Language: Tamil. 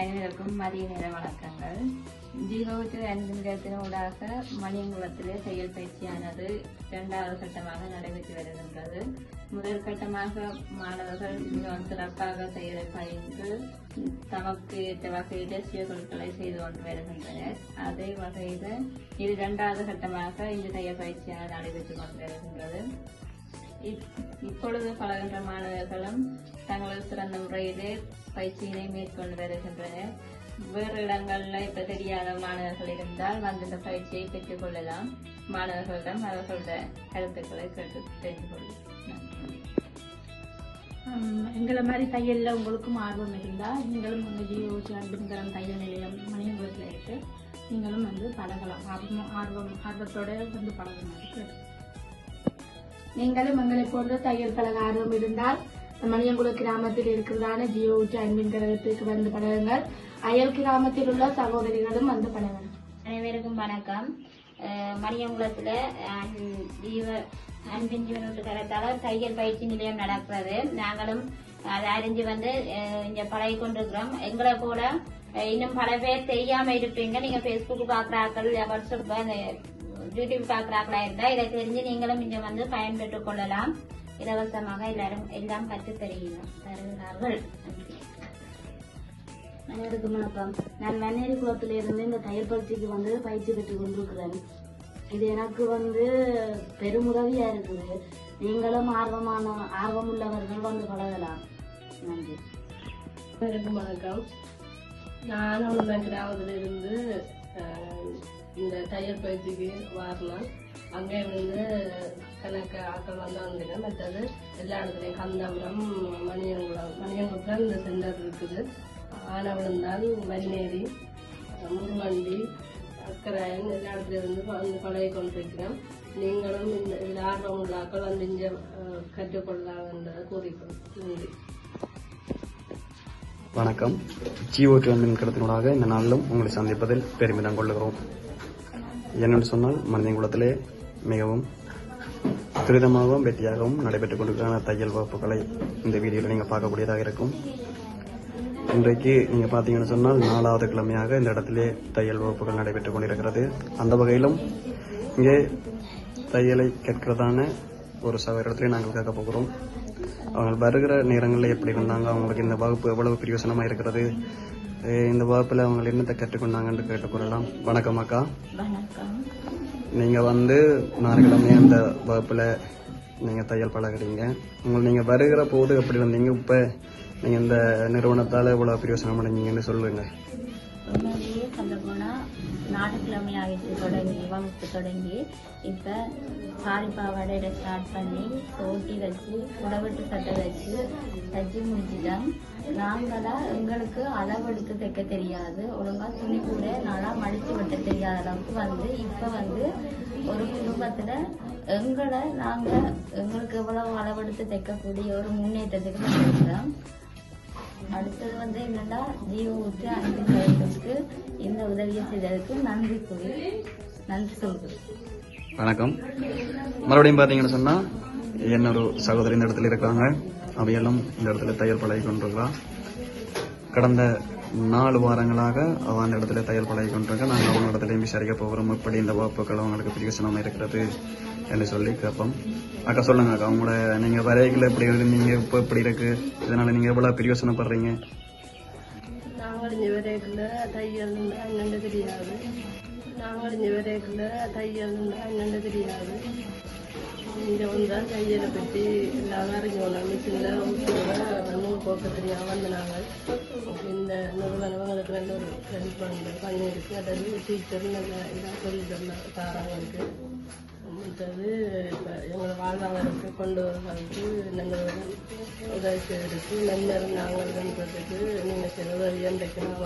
அனைவருக்கும் மதிய நேர வணக்கங்கள். ஜீரோ டு அன்பின்கத்தினூடாக மணியங்குளத்திலே செயல் பயிற்சியானது இரண்டாவது கட்டமாக நடைபெற்று வருகின்றது. முதல் கட்டமாக மாணவர்கள் மிகவும் சிறப்பாக செயலை பயின்று தமக்கு ஏற்ற வகையில் சுய பொருட்களை செய்து கொண்டு வருகின்றனர். அதே வகையில் இது இரண்டாவது கட்டமாக இந்த செயல் பயிற்சியானது நடைபெற்று கொண்டு வருகின்றது. இப்பொழுது பழகின்ற மாணவர்களும் தங்களது சிறந்த முறையிலே பயிற்சியினை மேற்கொண்டு வருகின்றனர். வேறு இடங்களில் இப்ப தெரியாத மாணவர்கள் இருந்தால் வந்து இந்த பயிற்சியை பெற்றுக் கொள்ளலாம். மாணவர்களிடம் அவர்களோட கருத்துக்களை கேட்டு தெரிந்து கொள்ளலாம் எங்களை மாதிரி தையல்ல உங்களுக்கும் ஆர்வம் இருந்தால் நீங்களும் வந்து ஜியோ அன்பின்கரம் தையல் நிலையம் மணியங்குளத்தில் இருக்கு. நீங்களும் வந்து பழகலாம். ஆர்வம் ஆர்வம் ஆர்வத்தோட வந்து பழகணும். நீங்களும் எங்களை போன்ற தையல் பழக ஆர்வம் இருந்தால் மணியங்குள கிராமத்தில் இருக்கிறதான ஜியோ அன்பின் கழகத்துக்கு வந்து பழகுங்கள் அயல் கிராமத்தில் உள்ள சகோதரிகளும் வந்து பழகணும் அனைவருக்கும் வணக்கம். மணியங்குளத்தில் மணியங்குளத்துல ஜீவ அன்பின் ஜீவனோட்டு தரத்தால தையல் பயிற்சி நிலையம் நடக்கிறது நாங்களும் அதை அறிஞ்சு வந்து இங்க பழகி கொண்டிருக்கிறோம். எங்களை கூட இன்னும் பல பேர் தெரியாம இருப்பீங்க. நீங்க பேஸ்புக் பாக்குறாக்கள் வாட்ஸ்அப் யூடியூப் பாக்குறாக்களா இருந்தா இதை தெரிஞ்சு நீங்களும் இங்க வந்து பயன்பெற்றுக் கொள்ளலாம். இலவசமாக எல்லாரும் எல்லாம் கற்று தருகிறோம் தருகிறார்கள். நன்றி. அனைவருக்கும் வணக்கம். நான் வெண்ணேரி குளத்திலிருந்து இந்த தையல் பயிற்சிக்கு வந்து பயிற்சி பெற்று கொண்டிருக்கிறேன். இது எனக்கு வந்து பெருமுதவியா இருக்குது. நீங்களும் ஆர்வமான ஆர்வம் உள்ளவர்கள் வந்து பழகலாம். நன்றி. அனைவருக்கும் வணக்கம். நான் அவ்வளோ கிராமத்துல இருந்து இந்த தையல் பயிற்சிக்கு வரலாம். அங்கே வந்து கணக்கு ஆட்கள் வந்தாங்க மற்றது எல்லா இடத்துலையும் கந்தபுரம் மணியங்குளம் மணியங்குளத்தில் இந்த சென்டர் இருக்குது. ஆனவளந்தான் மரிநேரி முருமண்டி அக்கராயன் எல்லா இடத்துலையும் வந்து வந்து பழகி கொண்டிருக்கிறேன் நீங்களும் இந்த இதில் ஆர்வம் உள்ள ஆட்கள் வந்து இங்கே கற்றுக்கொள்ளலாம் என்ற கூறிக்கொள் நன்றி வணக்கம். ஜியோ டுவெண்டின் கடத்தினூடாக இந்த நாளிலும் உங்களை சந்திப்பதில் பெருமிதம் கொள்ளுகிறோம். என்னென்னு சொன்னால் மனிதகுலத்திலே மிகவும் துரிதமாகவும் வெற்றியாகவும் நடைபெற்றுக் கொண்டிருக்கிற தையல் வகுப்புகளை இந்த வீடியோவில் நீங்கள் பார்க்கக்கூடியதாக இருக்கும். இன்றைக்கு நீங்கள் பார்த்தீங்கன்னு சொன்னால் நாலாவது கிழமையாக இந்த இடத்திலே தையல் வகுப்புகள் நடைபெற்றுக் கொண்டிருக்கிறது. அந்த வகையிலும் இங்கே தையலை கேட்கிறதான ஒரு சகோதரத்திலே நாங்கள் கேட்க போகிறோம். அவங்க வருகிற நேரங்களில் எப்படி இருந்தாங்க அவங்களுக்கு இந்த வகுப்பு எவ்வளவு பிரயோசனமாக இருக்கிறது? இந்த வகுப்பில் அவங்க என்னத்தை கற்றுக்கொண்டாங்கன்னு கேட்டுக்கொள்ளலாம் வணக்கம் அக்கா. நீங்கள் வந்து நாளைக்கிழமை அந்த வகுப்பில் நீங்கள் தையல் பழகுறீங்க. உங்களை நீங்கள் வருகிற போது எப்படி வந்தீங்க? இப்போ நீங்கள் இந்த நிறுவனத்தால் இவ்வளோ பிரயோசனம் அடைஞ்சீங்கன்னு சொல்லுங்கள் உண்மையிலேயே சொல்ல போனா ஞாயிற்றுக்கிழமை ஆகிட்டு தொடங்கி வகுப்பு தொடங்கி இப்போ சாரி பாவாடையில ஸ்டார்ட் பண்ணி தோட்டி வச்சு புடவட்டு சட்டை வச்சு தச்சு முடிச்சுட்டோம். நாங்களாம் எங்களுக்கு அளவெடுத்து தைக்க தெரியாது. ஒழுங்காக துணி கூட நல்லா மடித்து வெட்ட தெரியாத அளவுக்கு வந்து இப்போ வந்து ஒரு குடும்பத்தில் எங்களை நாங்கள் எங்களுக்கு எவ்வளோ அளவெடுத்து தைக்கக்கூடிய ஒரு முன்னேற்றத்துக்கு வந்திருக்கிறோம் அடுத்தது வந்து என்னன்னா ஜீவ ஊற்று அன்பு கழகத்துக்கு இந்த உதவியை செய்ததுக்கு நன்றி கூறி நன்றி சொல்கிறேன் வணக்கம். மறுபடியும் பார்த்தீங்கன்னு சொன்னால் என்னொரு சகோதரி இந்த இடத்துல இருக்காங்க. அவையெல்லாம் இந்த இடத்துல தயார் பழகி கொண்டிருக்கிறா கடந்த நாலு வாரங்களாக அவ அந்த இடத்துல தையல் பழகி கொண்டிருக்க நாங்கள் அவங்க இடத்துலையும் விசாரிக்க போகிறோம். எப்படி இந்த வாப்புகள் அவங்களுக்கு பிரயோசனமாக இருக்கிறது என்று சொல்லி கேட்போம். அக்கா சொல்லுங்க அக்கா. உங்களோட நீங்கள் வரைகளை எப்படி இருந்தீங்க இப்போ எப்படி இருக்கு? இதனால நீங்கள் எவ்வளோ பிரயோசனப்படுறீங்க? நாங்கள் வரைக்குள்ள தையல் அண்ணன் தெரியாது. நாங்கள் வரைக்குள்ள தையல் அண்ணன் தெரியாது. இங்கே வந்தால் கையில் பற்றி எல்லாம் அறிஞ்சோம் மிஷினில் ஊற்றுல நூல் போக்க தெரியாமல் வந்து இந்த நிறுவனம் எங்களுக்கு நல்ல ஒரு ஹெல்ப் பண்ணி பண்ணியிருக்கு அதாவது டீச்சர் நல்ல இதாக சொல்லி தர தாராங்களுக்கு மற்றது இப்போ எங்களை வாழ்வாதாரத்தை கொண்டு வருவதற்கு நல்ல ஒரு உதவி செய்திருக்கு நல்ல நாங்கள் பண்ணுறதுக்கு நீங்கள் செய்த உதவி என்றைக்கு நான்